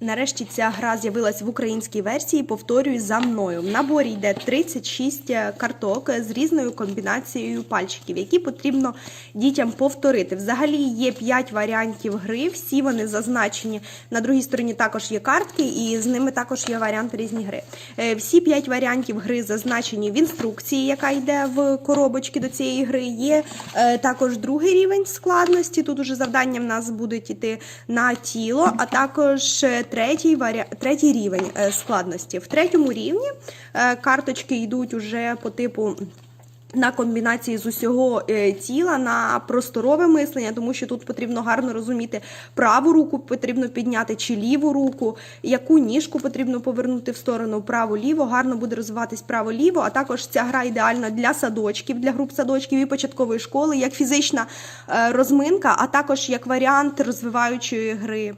Нарешті ця гра з'явилась в українській версії. Повторюю за мною. В наборі йде 36 карток з різною комбінацією пальчиків, які потрібно дітям повторити. Взагалі є 5 варіантів гри. Всі вони зазначені. На другій стороні також є картки, і з ними також є варіанти різні гри. Е, Всі 5 варіантів гри зазначені в інструкції, яка йде в коробочці до цієї гри. Є е, також другий рівень складності. Тут уже завдання в нас будуть іти на тіло, а також е, третій, варі... третій рівень е, складності. В третьому рівні е, карточки йдуть уже по типу. На комбінації з усього е, тіла на просторове мислення, тому що тут потрібно гарно розуміти праву руку потрібно підняти чи ліву руку, яку ніжку потрібно повернути в сторону право-ліво. Гарно буде розвиватись право-ліво. А також ця гра ідеальна для садочків, для груп садочків і початкової школи, як фізична розминка, а також як варіант розвиваючої гри.